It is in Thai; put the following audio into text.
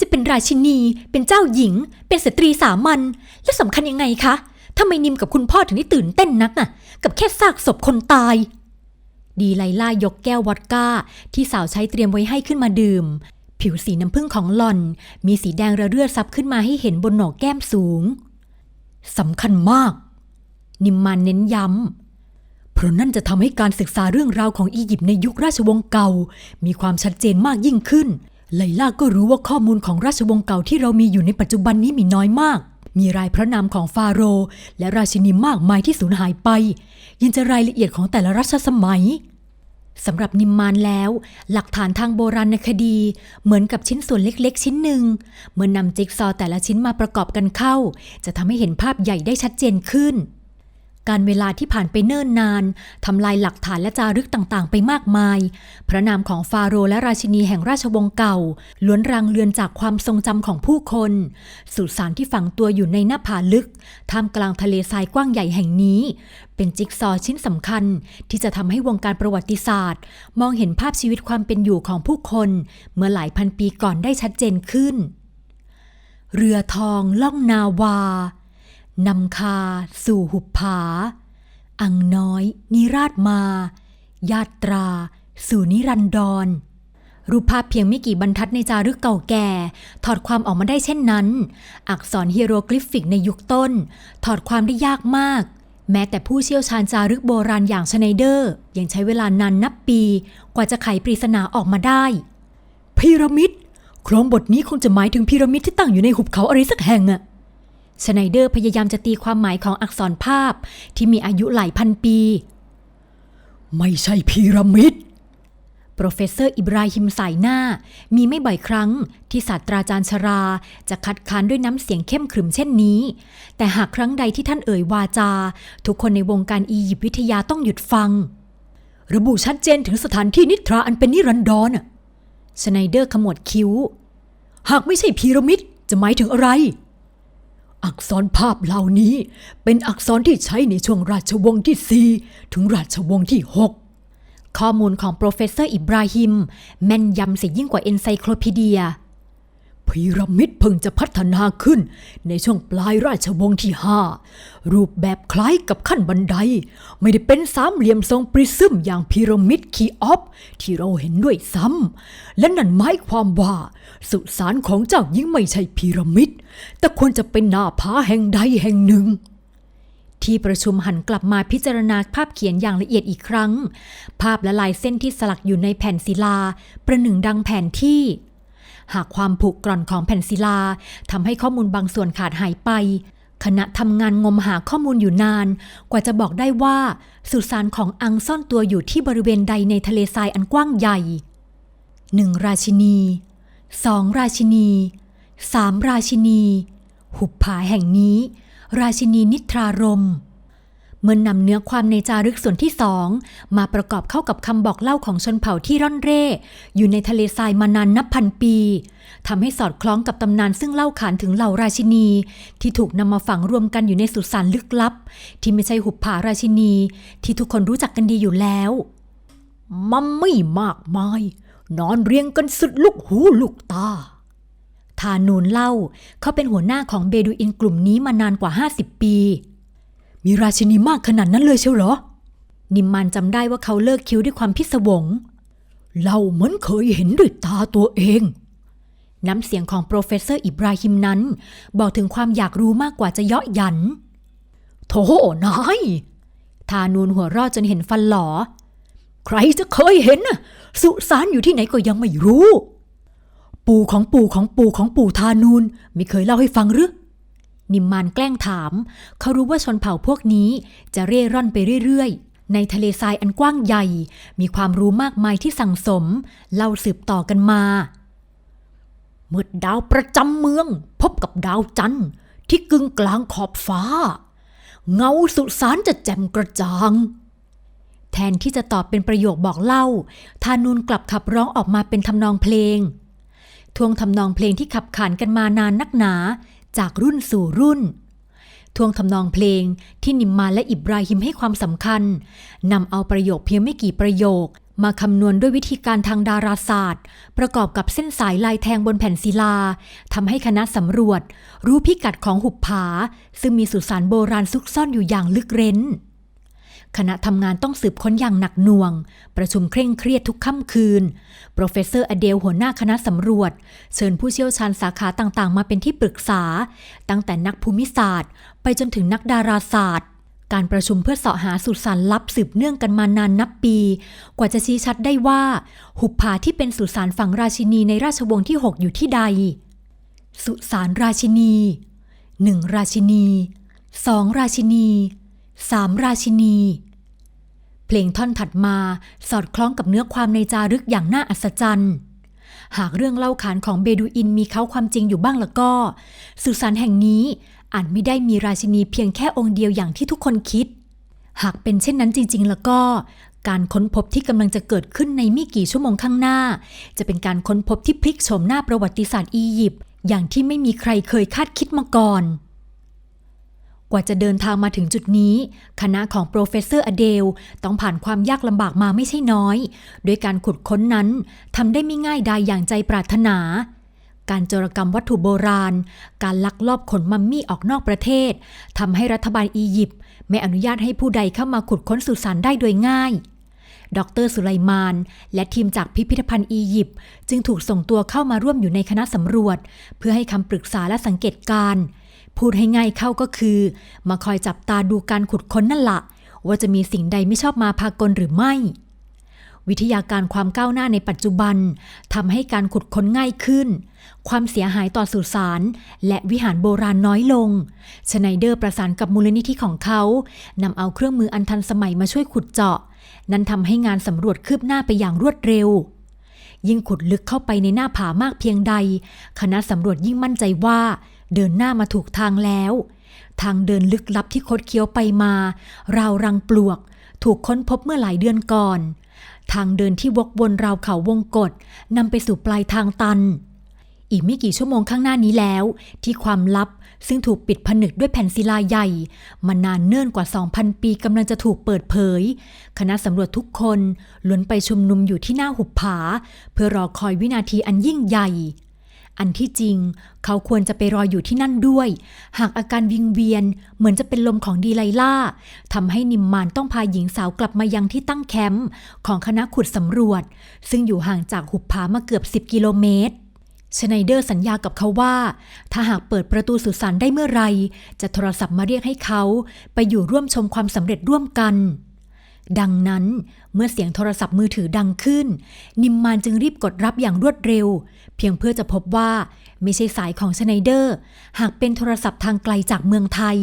จะเป็นราชินี เป็นเจ้าหญิง เป็นสตรีสามัญและสำคัญยังไงคะทำไมนิมกับคุณพ่อถึงได้ตื่นเต้นนักน่ะ กับแค่ซากศพคนตาย ดีไลล่ายกแก้ววอดก้า ที่สาวใช้เตรียมไว้ให้ขึ้นมาดื่ม ผิวสีน้ำผึ้งของหล่อน มีสีแดงระเรื่อซับขึ้นมาให้เห็นบนหนอกแก้มสูงสำคัญมาก นิมมานเน้นย้ำ เพราะนั่นจะทำให้การศึกษาเรื่องราวของอียิปต์ในยุคราชวงศ์เก่า มีความชัดเจนมากยิ่งขึ้น ไลล่าก็รู้ว่าข้อมูลของราชวงศ์เก่าที่เรามีอยู่ในปัจจุบันนี้มีน้อยมาก มีรายพระนามของฟาโรห์และราชินีมากมายที่สูญหายไป ยังจะรายละเอียดของแต่ละรัชสมัยสำหรับนิมมานแล้ว หลักฐานทางโบราณคดี เหมือนกับชิ้นส่วนเล็กๆ ชิ้นหนึ่ง เมื่อนำจิ๊กซอแต่ละชิ้นมาประกอบกันเข้า จะทำให้เห็นภาพใหญ่ได้ชัดเจนขึ้น การเวลาที่ผ่านไปเนิ่นนานทำลายหลักฐานและจารึกต่างๆ ไปมากมาย พระนามของฟาโรห์และราชินีแห่งราชวงศ์เก่า ล้วนรังเลือนจากความทรงจำของผู้คน สุสานที่ฝังตัวอยู่ในหน้าผาลึก ท่ามกลางทะเลทรายกว้างใหญ่แห่งนี้ เป็นจิ๊กซอว์ชิ้นสำคัญ ที่จะทำให้วงการประวัติศาสตร์ มองเห็นภาพชีวิตความเป็นอยู่ของผู้คน เมื่อหลายพันปีก่อนได้ชัดเจนขึ้น เรือทองล่องนาวา นำคาสู่หุบผา อังน้อยนิราชมา ญาตรา สู่นิรันดร รูปภาพเพียงไม่กี่บรรทัดในจารึกเก่าแก่ ถอดความออกมาได้เช่นนั้น อักษรฮีโรกลิฟิกในยุคต้น ถอดความได้ยากมาก แม้แต่ผู้เชี่ยวชาญจารึกโบราณอย่างชไนเดอร์ ยังใช้เวลานานนับปี กว่าจะไขปริศนาออกมาได้ พีระมิดโครงบทนี้คงจะหมายถึงพีระมิดที่ตั้งอยู่ในหุบเขาอะไรสักแห่งอะ ชไนเดอร์พยายามจะตีความหมายของอักษรภาพที่มีอายุหลายพันปี ไม่ใช่พีระมิดโปรเฟสเซอร์อิบราฮิมสายหน้า มีไม่บ่อยครั้งที่ศาสตราจารย์ชรา จะคัดค้านด้วยน้ำเสียงเข้มขรึมเช่นนี้ แต่หากครั้งใดที่ท่านเอ่ยวาจา ทุกคนในวงการอียิปต์วิทยาต้องหยุดฟัง ระบุชัดเจนถึงสถานที่นิทราอันเป็นนิรันดรน่ะชไนเดอร์ขมวดคิ้ว หากไม่ใช่พีระมิดจะหมายถึงอะไร อักษรภาพเหล่านี้ เป็นอักษรที่ใช้ในช่วงราชวงศ์ที่ 4 ถึงราชวงศ์ที่ 6 ข้อมูลของโปรเฟสเซอร์อิบราฮิมแม่นยำเสียยิ่งกว่าเอนไซโคลพีเดีย พีระมิดเพิ่งจะพัฒนาขึ้น ในช่วงปลายราชวงศ์ที่ 5 รูปแบบคล้ายกับขั้นบันได ไม่ได้เป็นสามเหลี่ยมทรงปริซึมอย่างพีระมิดคีออฟที่เราเห็นด้วยซ้ำ และนั่นหมายความว่า สุสานของเจ้ายิ่งไม่ใช่พีระมิด แต่ควรจะเป็นหน้าผาแห่งใดแห่งหนึ่งที่ประชุมหันกลับมาพิจารณาภาพเขียนอย่างละเอียดอีกครั้ง ภาพและลายเส้นที่สลักอยู่ในแผ่นศิลา ประหนึ่งดังแผนที่ หากความผุกร่อนของแผ่นศิลาทำให้ข้อมูลบางส่วนขาดหายไป คณะทำงานงมหาข้อมูลอยู่นาน กว่าจะบอกได้ว่าสุสานของอังซ่อนตัวอยู่ที่บริเวณใดในทะเลทรายอันกว้างใหญ่หนึ่งราชินีสองราชินีสามราชินี หุบผาแห่งนี้ ราชินีนิทรารม เมื่อนำเนื้อความในจารึกส่วนที่สองมาประกอบเข้ากับคำบอกเล่าของชนเผ่าที่ร่อนเร่ อยู่ในทะเลทรายมานานนับพันปีทำให้สอดคล้องกับตำนานซึ่งเล่าขานถึงเหล่าราชินี ที่ถูกนำมาฝังรวมกันอยู่ในสุสานลึกลับ ที่ไม่ใช่หุบผาราชินี ที่ทุกคนรู้จักกันดีอยู่แล้วมัมไม่มากมาย นอนเรียงกันสุดลูกหูลูกตาทานูนเล่า เขาเป็นหัวหน้าของเบดูอินกลุ่มนี้มานานกว่า 50 ปี มีราชินีมากขนาดนั้นเลยเชียวเหรอ นิมมานจำได้ว่าเขาเลิกคิ้วด้วยความพิศวง เราเหมือนเคยเห็นด้วยตาตัวเอง น้ำเสียงของโปรเฟสเซอร์อิบราฮิมนั้น บอกถึงความอยากรู้มากกว่าจะเยาะหยันโธ่นายทานูนหัวรอดจนเห็นฟันหลอ ใครจะเคยเห็นน่ะสุสานอยู่ที่ไหนก็ยังไม่รู้ ปู่ของปู่ของปู่ของปู่ทานูนไม่เคยเล่าให้ฟังหรือ นิมมานแกล้งถาม เขารู้ว่าชนเผ่าพวกนี้จะเร่ร่อนไปเรื่อยๆ ในทะเลทรายอันกว้างใหญ่ มีความรู้มากมายที่สั่งสม เล่าสืบต่อกันมา เมื่อดาวประจำเมือง พบกับดาวจันทร์ที่กึ่งกลางขอบฟ้า เงาสุสานจะแจ่มกระจ่างแทนที่จะตอบเป็นประโยคบอกเล่า ทานูนกลับขับร้องออกมาเป็นทำนองเพลงทวงทำนองเพลงที่ขับขานกันมานานนักหนา จากรุ่นสู่รุ่น ทวงทำนองเพลงที่นิมมานและอิบราฮิมให้ความสำคัญนำเอาประโยคเพียงไม่กี่ประโยค มาคำนวณด้วยวิธีการทางดาราศาสตร์ ประกอบกับเส้นสายลายแทงบนแผ่นศิลาทำให้คณะสำรวจ รู้พิกัดของหุบผา ซึ่งมีสุสานโบราณซุกซ่อนอยู่อย่างลึกเร้น คณะทำงานต้องสืบค้นอย่างหนักหน่วง ประชุมเคร่งเครียดทุกค่ำคืน โปรเฟสเซอร์อเดลหัวหน้าคณะสำรวจ เชิญผู้เชี่ยวชาญสาขาต่างๆ มาเป็นที่ปรึกษา ตั้งแต่นักภูมิศาสตร์ ไปจนถึงนักดาราศาสตร์ การประชุมเพื่อเสาะหาสุสานลับสืบเนื่องกันมานานนับปี กว่าจะชี้ชัดได้ว่า หุบผาที่เป็นสุสานฝั่งราชินีในราชวงศ์ที่ 6 อยู่ที่ใด สุสานราชินีหนึ่งราชินีสองราชินีสามราชินี เพลงท่อนถัดมาสอดคล้องกับเนื้อความในจารึกอย่างน่าอัศจรรย์ หากเรื่องเล่าขานของเบดูอินมีเขาความจริงอยู่บ้างแล้วก็ สุสานแห่งนี้อาจไม่ได้มีราชินีเพียงแค่องค์เดียวอย่างที่ทุกคนคิด หากเป็นเช่นนั้นจริง ๆ แล้วก็ การค้นพบที่กำลังจะเกิดขึ้นในไม่กี่ชั่วโมงข้างหน้า จะเป็นการค้นพบที่พลิกโฉมหน้าประวัติศาสตร์อียิปต์อย่างที่ไม่มีใครเคยคาดคิดมาก่อน กว่าจะเดินทางมาถึงจุดนี้ คณะของโปรเฟสเซอร์อเดลต้องผ่านความยากลำบากมาไม่ใช่น้อยโดยการขุดค้นนั้นทำได้ไม่ง่ายดายอย่างใจปรารถนา การโจรกรรมวัตถุโบราณ การลักลอบขนมัมมี่ออกนอกประเทศทำให้รัฐบาลอียิปต์ไม่อนุญาตให้ผู้ใดเข้ามาขุดค้นสุสานได้โดยง่ายดรสุไลมาน และทีมจากพิพิธภัณฑ์อียิปต์จึงถูกส่งตัวเข้ามาร่วมอยู่ในคณะสำรวจ เพื่อให้คำปรึกษาและสังเกตการณ์ พูดให้ง่ายเข้าก็คือ มาคอยจับตาดูการขุดค้นนั่นละว่าจะมีสิ่งใดไม่ชอบมาพากลหรือไม่ วิทยาการความก้าวหน้าในปัจจุบันทำให้การขุดค้นง่ายขึ้น ความเสียหายต่อสุสานและวิหารโบราณน้อยลง ชไนเดอร์ประสานกับมูลนิธิของเขานำเอาเครื่องมืออันทันสมัยมาช่วยขุดเจาะ นั้นทำให้งานสำรวจคืบหน้าไปอย่างรวดเร็วยิ่งขุดลึกเข้าไปในหน้าผามากเพียงใด คณะสำรวจยิ่งมั่นใจว่า เดินหน้ามาถูกทางแล้ว ทางเดินลึกลับที่คดเคี้ยวไปมา ราวรังปลวก ถูกค้นพบเมื่อหลายเดือนก่อน ทางเดินที่วกวนราวเขาวงกฏนำไปสู่ปลายทางตัน อีกไม่กี่ชั่วโมงข้างหน้านี้แล้ว ที่ความลับซึ่งถูกปิดผนึกด้วยแผ่นศิลาใหญ่ มานานเนิ่นกว่า 2,000 ปีกำลังจะถูกเปิดเผย คณะสำรวจทุกคนล้วนไปชุมนุมอยู่ที่หน้าหุบผา เพื่อรอคอยวินาทีอันยิ่งใหญ่ อันที่จริง เขาควรจะไปรออยู่ที่นั่นด้วย หากอาการวิงเวียนเหมือนจะเป็นลมของดีไลล่าทำให้นิมมานต้องพาหญิงสาวกลับมายังที่ตั้งแคมป์ของคณะขุดสำรวจ ซึ่งอยู่ห่างจากหุบผามาเกือบ 10 กิโลเมตรชไนเดอร์สัญญากับเขาว่า ถ้าหากเปิดประตูสุสานได้เมื่อไร จะโทรศัพท์มาเรียกให้เขา ไปอยู่ร่วมชมความสำเร็จร่วมกัน ดังนั้นเมื่อเสียงโทรศัพท์มือถือดังขึ้น นิมมานจึงรีบกดรับอย่างรวดเร็ว เพียงเพื่อจะพบว่าไม่ใช่สายของชไนเดอร์ หากเป็นโทรศัพท์ทางไกลจากเมืองไทย